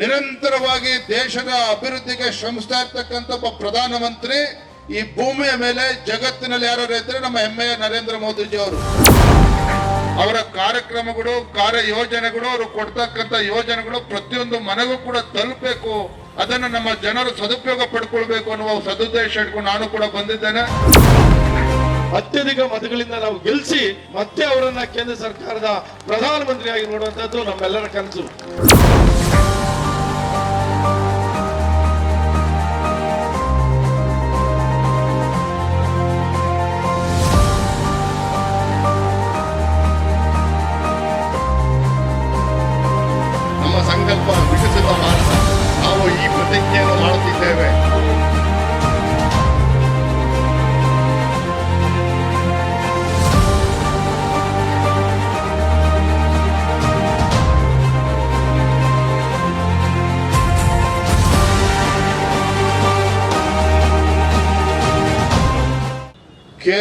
ನಿರಂತರವಾಗಿ ದೇಶದ ಅಭಿವೃದ್ಧಿಗೆ ಶ್ರಮಿಸ್ತಾ ಇರ್ತಕ್ಕಂಥ ಒಬ್ಬ ಪ್ರಧಾನಮಂತ್ರಿ ಈ ಭೂಮಿಯ ಮೇಲೆ ಜಗತ್ತಿನಲ್ಲಿ ಯಾರು ಇದ್ರೆ ನಮ್ಮ ಹೆಮ್ಮೆಯ ನರೇಂದ್ರ ಮೋದಿಜಿ ಅವರು. ಅವರ ಕಾರ್ಯಕ್ರಮಗಳು ಕಾರ್ಯ ಯೋಜನೆಗಳು ಅವರು ಕೊಡ್ತಕ್ಕಂಥ ಯೋಜನೆಗಳು ಪ್ರತಿಯೊಂದು ಮನೆಗೂ ಕೂಡ ತಲುಪಬೇಕು. ಅದನ್ನು ನಮ್ಮ ಜನರು ಸದುಪಯೋಗ ಪಡ್ಕೊಳ್ಬೇಕು ಅನ್ನುವ ಸದುದ್ದೇಶ ಇಟ್ಕೊಂಡು ನಾನು ಕೂಡ ಬಂದಿದ್ದೇನೆ. ಅತ್ಯಧಿಕ ಮತಗಳಿಂದ ನಾವು ಗೆಲ್ಲಿಸಿ ಮತ್ತೆ ಅವರನ್ನ ಕೇಂದ್ರ ಸರ್ಕಾರದ ಪ್ರಧಾನಮಂತ್ರಿಯಾಗಿ ನೋಡುವಂತದ್ದು ನಮ್ಮೆಲ್ಲರ ಕನಸು.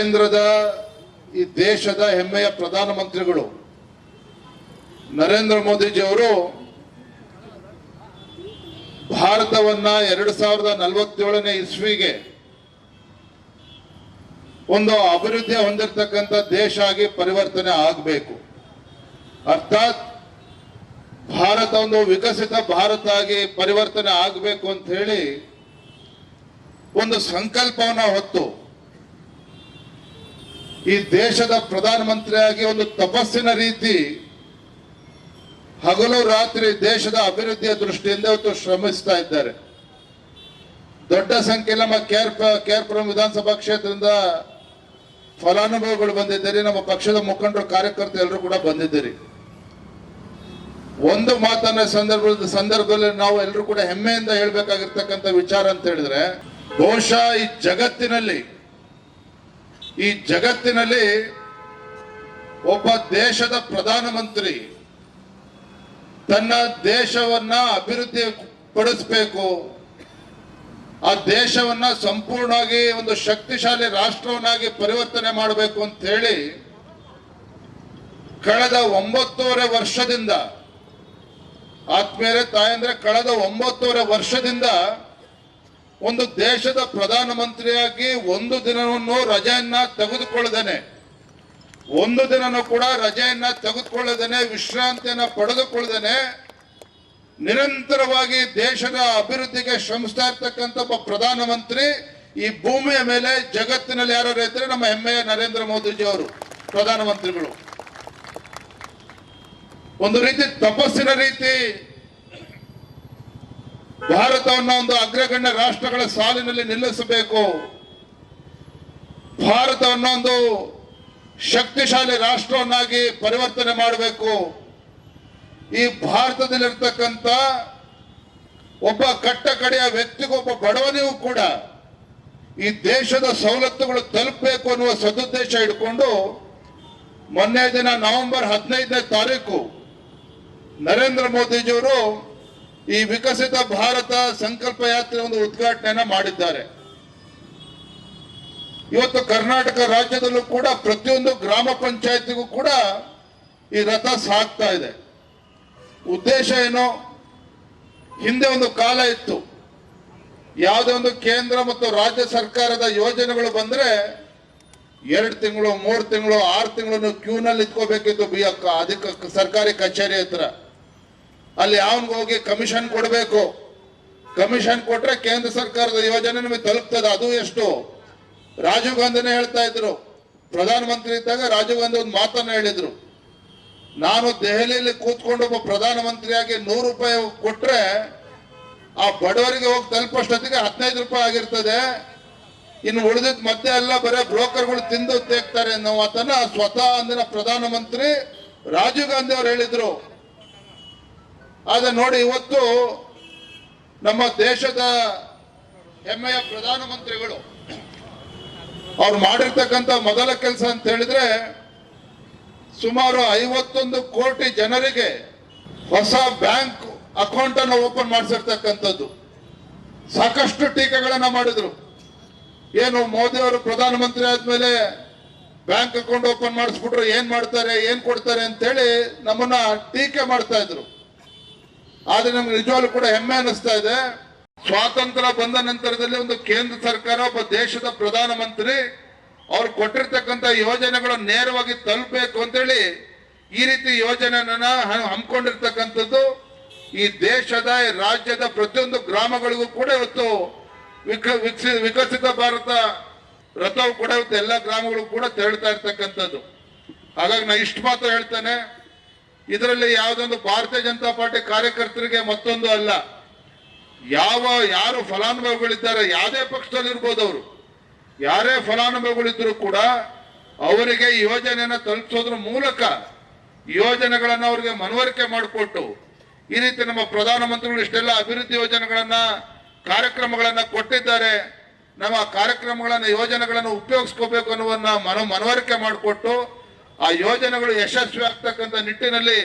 ಕೇಂದ್ರದ ಈ ದೇಶದ ಹೆಮ್ಮೆಯ ಪ್ರಧಾನಮಂತ್ರಿಗಳು ನರೇಂದ್ರ ಮೋದಿಜಿ ಅವರು ಭಾರತವನ್ನ ಎರಡು ಸಾವಿರದ ನಲವತ್ತೇಳನೇ ಇಸ್ವಿಗೆ ಒಂದು ಅಭಿವೃದ್ಧಿ ಹೊಂದಿರತಕ್ಕಂಥ ದೇಶ ಆಗಿ ಪರಿವರ್ತನೆ ಆಗಬೇಕು. ಅರ್ಥಾತ್ ಭಾರತ ಒಂದು ವಿಕಸಿತ ಭಾರತ ಆಗಿ ಪರಿವರ್ತನೆ ಆಗಬೇಕು ಅಂತ ಹೇಳಿ ಒಂದು ಸಂಕಲ್ಪವನ್ನ ಹೊತ್ತು ಈ ದೇಶದ ಪ್ರಧಾನಮಂತ್ರಿಯಾಗಿ ಒಂದು ತಪಸ್ಸಿನ ರೀತಿ ಹಗಲು ರಾತ್ರಿ ದೇಶದ ಅಭಿವೃದ್ಧಿಯ ದೃಷ್ಟಿಯಿಂದ ಇವತ್ತು ಶ್ರಮಿಸ್ತಾ ಇದ್ದಾರೆ. ದೊಡ್ಡ ಸಂಖ್ಯೆಯಲ್ಲಿ ನಮ್ಮ ಕೇರ್ ಕೇರ್ಪುರಂ ವಿಧಾನಸಭಾ ಕ್ಷೇತ್ರದಿಂದ ಫಲಾನುಭವಿಗಳು ಬಂದಿದ್ದೀರಿ, ನಮ್ಮ ಪಕ್ಷದ ಮುಖಂಡರು, ಕಾರ್ಯಕರ್ತರು ಎಲ್ಲರೂ ಕೂಡ ಬಂದಿದ್ದೀರಿ. ಒಂದು ಮಾತನ್ನ ಸಂದರ್ಭದ ಸಂದರ್ಭದಲ್ಲಿ ನಾವು ಎಲ್ಲರೂ ಕೂಡ ಹೆಮ್ಮೆಯಿಂದ ಹೇಳ್ಬೇಕಾಗಿರ್ತಕ್ಕಂಥ ವಿಚಾರ ಅಂತ ಹೇಳಿದ್ರೆ, ಬಹುಶಃ ಈ ಜಗತ್ತಿನಲ್ಲಿ ಈ ಜಗತ್ತಿನಲ್ಲಿ ಒಬ್ಬ ದೇಶದ ಪ್ರಧಾನಮಂತ್ರಿ ತನ್ನ ದೇಶವನ್ನ ಅಭಿವೃದ್ಧಿ ಪಡಿಸಬೇಕು. ಆ ದೇಶವನ್ನ ಸಂಪೂರ್ಣವಾಗಿ ಒಂದು ಶಕ್ತಿಶಾಲಿ ರಾಷ್ಟ್ರವನ್ನಾಗಿ ಪರಿವರ್ತನೆ ಮಾಡಬೇಕು ಅಂತ ಹೇಳಿ ಕಳೆದ ಒಂಬತ್ತೂವರೆ ವರ್ಷದಿಂದ, ಆತ್ಮೀಯರೇ ತಾಯಂದ್ರೆ, ಕಳೆದ ಒಂಬತ್ತೂವರೆ ವರ್ಷದಿಂದ ಒಂದು ದೇಶದ ಪ್ರಧಾನಮಂತ್ರಿಯಾಗಿ ಒಂದು ದಿನವನ್ನು ರಜೆಯನ್ನ ತೆಗೆದುಕೊಳ್ಳದೇನೆ. ಒಂದು ದಿನನೂ ಕೂಡ ರಜೆಯನ್ನ ತೆಗೆದುಕೊಳ್ಳದೇನೆ, ವಿಶ್ರಾಂತಿಯನ್ನ ಪಡೆದುಕೊಳ್ಳದೇನೆ. ನಿರಂತರವಾಗಿ ದೇಶದ ಅಭಿವೃದ್ಧಿಗೆ ಶ್ರಮಿಸ್ತಾ ಇರ್ತಕ್ಕಂಥ ಒಬ್ಬ ಪ್ರಧಾನಮಂತ್ರಿ ಈ ಭೂಮಿಯ ಮೇಲೆ ಜಗತ್ತಿನಲ್ಲಿ ಯಾರು ಇದ್ರೆ ನಮ್ಮ ಹೆಮ್ಮೆಯ ನರೇಂದ್ರ ಮೋದಿಜಿ ಅವರು, ಪ್ರಧಾನಮಂತ್ರಿಗಳು. ಒಂದು ರೀತಿ ತಪಸ್ಸಿನ ರೀತಿ ಭಾರತವನ್ನು ಒಂದು ಅಗ್ರಗಣ್ಯ ರಾಷ್ಟ್ರಗಳ ಸಾಲಿನಲ್ಲಿ ನಿಲ್ಲಿಸಬೇಕು. ಭಾರತವನ್ನು ಒಂದು ಶಕ್ತಿಶಾಲಿ ರಾಷ್ಟ್ರವನ್ನಾಗಿ ಪರಿವರ್ತನೆ ಮಾಡಬೇಕು. ಈ ಭಾರತದಲ್ಲಿರ್ತಕ್ಕಂಥ ಒಬ್ಬ ಕಟ್ಟ ಕಡೆಯ ವ್ಯಕ್ತಿಗೊಬ್ಬ ಬಡವನಿಗೂ ಕೂಡ ಈ ದೇಶದ ಸವಲತ್ತುಗಳು ತಲುಪಬೇಕು ಅನ್ನುವ ಸದುದ್ದೇಶ ಇಟ್ಕೊಂಡು ಮೊನ್ನೆ ದಿನ ನವೆಂಬರ್ ಹದಿನೈದನೇ ತಾರೀಕು ನರೇಂದ್ರ ಮೋದಿಜಿಯವರು ಈ ವಿಕಸಿತ ಭಾರತ ಸಂಕಲ್ಪ ಯಾತ್ರೆ ಒಂದು ಉದ್ಘಾಟನೆಯನ್ನ ಮಾಡಿದ್ದಾರೆ. ಇವತ್ತು ಕರ್ನಾಟಕ ರಾಜ್ಯದಲ್ಲೂ ಕೂಡ ಪ್ರತಿಯೊಂದು ಗ್ರಾಮ ಪಂಚಾಯತಿಗೂ ಕೂಡ ಈ ರಥ ಸಾಕ್ತಾ ಇದೆ. ಉದ್ದೇಶ ಏನು? ಹಿಂದೆ ಒಂದು ಕಾಲ ಇತ್ತು. ಯಾವುದೇ ಒಂದು ಕೇಂದ್ರ ಮತ್ತು ರಾಜ್ಯ ಸರ್ಕಾರದ ಯೋಜನೆಗಳು ಬಂದ್ರೆ ಎರಡು ತಿಂಗಳು, ಮೂರು ತಿಂಗಳು, ಆರು ತಿಂಗಳು ಕ್ಯೂನಲ್ಲಿ ಇಟ್ಕೋಬೇಕಿತ್ತು ಅಧಿಕ ಸರ್ಕಾರಿ ಕಚೇರಿ ಹತ್ರ. ಅಲ್ಲಿ ಹೋಗಿ ಕಮಿಷನ್ ಕೊಡಬೇಕು. ಕಮಿಷನ್ ಕೊಟ್ರೆ ಕೇಂದ್ರ ಸರ್ಕಾರದ ಯೋಜನೆ ನಿಮಗೆ ತಲುಪ್ತದೆ. ಅದು ಎಷ್ಟು? ರಾಜೀವ್ ಗಾಂಧಿನೇ ಹೇಳ್ತಾ ಇದ್ರು. ಪ್ರಧಾನಮಂತ್ರಿ ಇದ್ದಾಗ ರಾಜೀವ್ ಗಾಂಧಿ ಒಂದು ಮಾತನ್ನ ಹೇಳಿದ್ರು. ನಾನು ದೆಹಲಿಯಲ್ಲಿ ಕೂತ್ಕೊಂಡು ಒಬ್ಬ ಪ್ರಧಾನಮಂತ್ರಿಯಾಗಿ ನೂರು ರೂಪಾಯಿ ಕೊಟ್ರೆ ಆ ಬಡವರಿಗೆ ಹೋಗಿ ತಲುಪಷ್ಟೊತ್ತಿಗೆ ಹದಿನೈದು ರೂಪಾಯಿ ಆಗಿರ್ತದೆ. ಇನ್ನು ಉಳಿದಿದ್ ಮತ್ತೆ ಎಲ್ಲ ಬರೀ ಬ್ರೋಕರ್ಗಳು ತಿಂದು ತೇಗ್ತಾರೆ ಅನ್ನೋ ಮಾತನ್ನ ಸ್ವತಃ ಅಂದಿನ ಪ್ರಧಾನಮಂತ್ರಿ ರಾಜೀವ್ ಗಾಂಧಿ ಅವರು ಹೇಳಿದ್ರು. ಆದ್ರೆ ನೋಡಿ, ಇವತ್ತು ನಮ್ಮ ದೇಶದ ಹೆಮ್ಮೆಯ ಪ್ರಧಾನಮಂತ್ರಿಗಳು, ಅವ್ರು ಮಾಡಿರ್ತಕ್ಕಂಥ ಮೊದಲ ಕೆಲಸ ಅಂತ ಹೇಳಿದ್ರೆ ಸುಮಾರು ಐವತ್ತೊಂದು ಕೋಟಿ ಜನರಿಗೆ ಹೊಸ ಬ್ಯಾಂಕ್ ಅಕೌಂಟ್ ಅನ್ನು ಓಪನ್ ಮಾಡಿಸಿರ್ತಕ್ಕಂಥದ್ದು. ಸಾಕಷ್ಟು ಟೀಕೆಗಳನ್ನ ಮಾಡಿದ್ರು. ಏನು, ಮೋದಿ ಅವರು ಪ್ರಧಾನಮಂತ್ರಿ ಆದ್ಮೇಲೆ ಬ್ಯಾಂಕ್ ಅಕೌಂಟ್ ಓಪನ್ ಮಾಡಿಸ್ಬಿಟ್ರು ಏನ್ ಮಾಡ್ತಾರೆ, ಏನ್ ಕೊಡ್ತಾರೆ ಅಂತೇಳಿ ನಮ್ಮನ್ನ ಟೀಕೆ ಮಾಡ್ತಾ ಇದ್ರು. ಆದ್ರೆ ನಮ್ಗೆ ನಿಜವಾಗ್ಲೂ ಕೂಡ ಹೆಮ್ಮೆ ಅನಿಸ್ತಾ ಇದೆ. ಸ್ವಾತಂತ್ರ್ಯ ಬಂದ ನಂತರದಲ್ಲಿ ಒಂದು ಕೇಂದ್ರ ಸರ್ಕಾರ, ಒಬ್ಬ ದೇಶದ ಪ್ರಧಾನಮಂತ್ರಿ, ಅವ್ರು ಕೊಟ್ಟಿರ್ತಕ್ಕಂಥ ಯೋಜನೆಗಳು ನೇರವಾಗಿ ತಲುಪಬೇಕು ಅಂತೇಳಿ ಈ ರೀತಿ ಯೋಜನೆಯನ್ನ ಹಮ್ಮಿಕೊಂಡಿರ್ತಕ್ಕಂಥದ್ದು ಈ ದೇಶದ ರಾಜ್ಯದ ಪ್ರತಿಯೊಂದು ಗ್ರಾಮಗಳಿಗೂ ಕೂಡ ಇವತ್ತು ವಿಕ, ವಿಕಸಿ, ವಿಕಸಿತ ಭಾರತ ರಥವು ಕೂಡ ಇವತ್ತು ಎಲ್ಲ ಗ್ರಾಮಗಳಿಗೂ ಕೂಡ ತೆರಳ್ತಾ ಇರ್ತಕ್ಕಂಥದ್ದು. ಹಾಗಾಗಿ ನಾ ಇಷ್ಟು ಮಾತ್ರ ಹೇಳ್ತೇನೆ. ಇದರಲ್ಲಿ ಯಾವುದೊಂದು ಭಾರತೀಯ ಜನತಾ ಪಾರ್ಟಿ ಕಾರ್ಯಕರ್ತರಿಗೆ ಮತ್ತೊಂದು ಅಲ್ಲ. ಯಾವ, ಯಾರು ಫಲಾನುಭವಿಗಳಿದ್ದಾರೆ ಯಾವುದೇ ಪಕ್ಷದಲ್ಲಿ ಇರ್ಬೋದು ಅವರು. ಯಾರೇ ಫಲಾನುಭವಿಗಳಿದ್ರು ಕೂಡ ಅವರಿಗೆ ಯೋಜನೆಯನ್ನು ತಲುಪಿಸೋದ್ರ ಮೂಲಕ ಯೋಜನೆಗಳನ್ನು ಅವರಿಗೆ ಮನವರಿಕೆ ಮಾಡಿಕೊಟ್ಟು ಈ ರೀತಿ ನಮ್ಮ ಪ್ರಧಾನಮಂತ್ರಿಗಳು ಇಷ್ಟೆಲ್ಲ ಅಭಿವೃದ್ಧಿ ಯೋಜನೆಗಳನ್ನ, ಕಾರ್ಯಕ್ರಮಗಳನ್ನ ಕೊಟ್ಟಿದ್ದಾರೆ. ನಮ್ಮ ಕಾರ್ಯಕ್ರಮಗಳನ್ನು, ಯೋಜನೆಗಳನ್ನು ಉಪಯೋಗಿಸ್ಕೋಬೇಕು ಅನ್ನುವನ್ನ ಮನ, ಮನವರಿಕೆ ಮಾಡಿಕೊಟ್ಟು ಆ ಯೋಜನೆಗಳು ಯಶಸ್ವಿ ಆಗ್ತಕ್ಕಂಥ ನಿಟ್ಟಿನಲ್ಲಿ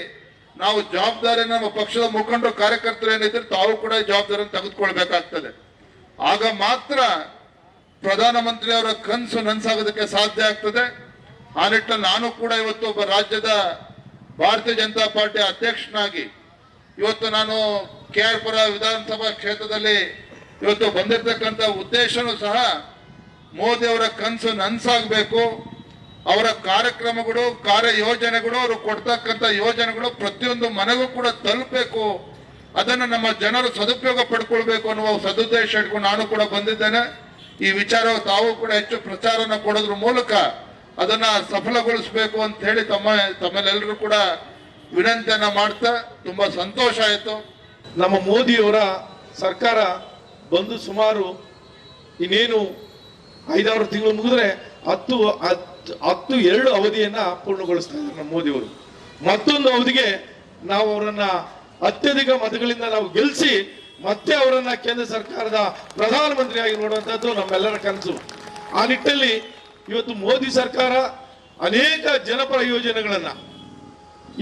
ನಾವು ಜವಾಬ್ದಾರಿ ನಮ್ಮ ಪಕ್ಷದ ಮುಖಂಡರು ಕಾರ್ಯಕರ್ತರು ಏನಿದ್ರೆ ತಾವು ಕೂಡ ಜವಾಬ್ದಾರಿಯನ್ನು ತೆಗೆದುಕೊಳ್ಬೇಕಾಗ್ತದೆ. ಆಗ ಮಾತ್ರ ಪ್ರಧಾನಮಂತ್ರಿ ಅವರ ಕನಸು ನನ್ಸಾಗೋದಕ್ಕೆ ಸಾಧ್ಯ ಆಗ್ತದೆ. ಆ ನಿಟ್ಟಿನಲ್ಲಿ ನಾನು ಕೂಡ ಇವತ್ತು ಒಬ್ಬ ರಾಜ್ಯದ ಭಾರತೀಯ ಜನತಾ ಪಾರ್ಟಿ ಅಧ್ಯಕ್ಷನಾಗಿ ಇವತ್ತು ನಾನು ಕೆ ಆರ್ ಪುರ ವಿಧಾನಸಭಾ ಕ್ಷೇತ್ರದಲ್ಲಿ ಇವತ್ತು ಬಂದಿರತಕ್ಕಂಥ ಉದ್ದೇಶನೂ ಸಹ ಮೋದಿ ಅವರ ಕನಸು ನನ್ಸಾಗಬೇಕು. ಅವರ ಕಾರ್ಯಕ್ರಮಗಳು ಕಾರ್ಯ ಯೋಜನೆಗಳು ಅವರು ಕೊಡ್ತಕ್ಕಂಥ ಯೋಜನೆಗಳು ಪ್ರತಿಯೊಂದು ಮನೆಗೂ ಕೂಡ ತಲುಪಬೇಕು. ಅದನ್ನು ನಮ್ಮ ಜನರು ಸದುಪಯೋಗ ಪಡ್ಕೊಳ್ಬೇಕು ಅನ್ನುವ ಸದುದ್ದೇಶ ಇಟ್ಕೊಂಡು ನಾನು ಕೂಡ ಬಂದಿದ್ದೇನೆ. ಈ ವಿಚಾರ ತಾವು ಕೂಡ ಹೆಚ್ಚು ಪ್ರಚಾರನ ಕೊಡೋದ್ರ ಮೂಲಕ ಅದನ್ನ ಸಫಲಗೊಳಿಸಬೇಕು ಅಂತ ಹೇಳಿ ತಮ್ಮ ತಮ್ಮಲ್ಲೆಲ್ಲರೂ ಕೂಡ ವಿನಂತಿಯನ್ನ ಮಾಡ್ತಾ ತುಂಬಾ ಸಂತೋಷ ಆಯ್ತು. ನಮ್ಮ ಮೋದಿಯವರ ಸರ್ಕಾರ ಬಂದು ಸುಮಾರು ಇನ್ನೇನು ಐದಾರು ತಿಂಗಳು ಮುಗಿದ್ರೆ ಹತ್ತು ಹತ್ತು ಎರಡು ಅವಧಿಯನ್ನ ಪೂರ್ಣಗೊಳಿಸ್ತಾ ಇದ್ದಾರೆ ನಮ್ಮ ಮೋದಿಯವರು. ಮತ್ತೊಂದು ಅವಧಿಗೆ ನಾವು ಅವರನ್ನ ಅತ್ಯಧಿಕ ಮತಗಳಿಂದ ನಾವು ಗೆಲ್ಲಿಸಿ ಮತ್ತೆ ಅವರನ್ನ ಕೇಂದ್ರ ಸರ್ಕಾರದ ಪ್ರಧಾನಮಂತ್ರಿಯಾಗಿ ನೋಡುವಂತದ್ದು ನಮ್ಮೆಲ್ಲರ ಕನಸು. ಆ ನಿಟ್ಟಲ್ಲಿ ಇವತ್ತು ಮೋದಿ ಸರ್ಕಾರ ಅನೇಕ ಜನಪರ ಯೋಜನೆಗಳನ್ನ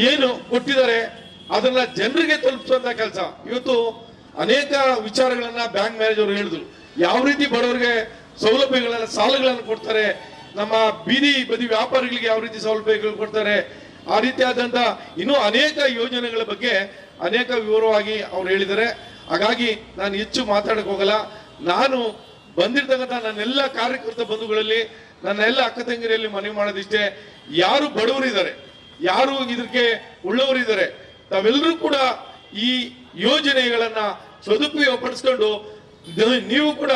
ಏನು ಕೊಟ್ಟಿದ್ದಾರೆ, ಅದನ್ನ ಜನರಿಗೆ ತಲುಪಿಸುವಂತ ಕೆಲಸ. ಇವತ್ತು ಅನೇಕ ವಿಚಾರಗಳನ್ನ ಬ್ಯಾಂಕ್ ಮ್ಯಾನೇಜರ್ ಹೇಳಿದ್ರು. ಯಾವ ರೀತಿ ಬಡವರಿಗೆ ಸೌಲಭ್ಯಗಳನ್ನ, ಸಾಲಗಳನ್ನು ಕೊಡ್ತಾರೆ ನಮ್ಮ ಬೀದಿ ಬದಿ ವ್ಯಾಪಾರಿಗಳಿಗೆ ಯಾವ ರೀತಿ ಸೌಲಭ್ಯಗಳು ಕೊಡ್ತಾರೆ, ಆ ರೀತಿಯಾದಂಥ ಇನ್ನೂ ಅನೇಕ ಯೋಜನೆಗಳ ಬಗ್ಗೆ ಅನೇಕ ವಿವರವಾಗಿ ಅವ್ರು ಹೇಳಿದ್ದಾರೆ. ಹಾಗಾಗಿ ನಾನು ಹೆಚ್ಚು ಮಾತಾಡಕ್ಕೆ ಹೋಗಲ್ಲ. ನಾನು ಬಂದಿರ್ತಕ್ಕಂಥ ನನ್ನೆಲ್ಲ ಕಾರ್ಯಕರ್ತ ಬಂಧುಗಳಲ್ಲಿ, ನನ್ನ ಎಲ್ಲ ಅಕ್ಕ ತಂಗಿರಿಯಲ್ಲಿ ಮನವಿ ಮಾಡೋದಿಷ್ಟೇ, ಯಾರು ಬಡವರಿದ್ದಾರೆ, ಯಾರು ಇದಕ್ಕೆ ಉಳ್ಳವರಿದ್ದಾರೆ, ತಾವೆಲ್ಲರೂ ಕೂಡ ಈ ಯೋಜನೆಗಳನ್ನ ಸದುಪಯೋಗ ಪಡಿಸ್ಕೊಂಡು ನೀವು ಕೂಡ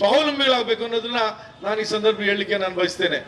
ಸ್ವಾವಲಂಬಿಗಳಾಗಬೇಕು ಅನ್ನೋದನ್ನ ನಾನು ಈ ಸಂದರ್ಭ ಹೇಳಲಿಕ್ಕೆ ನಾನು ಬಯಸ್ತೇನೆ.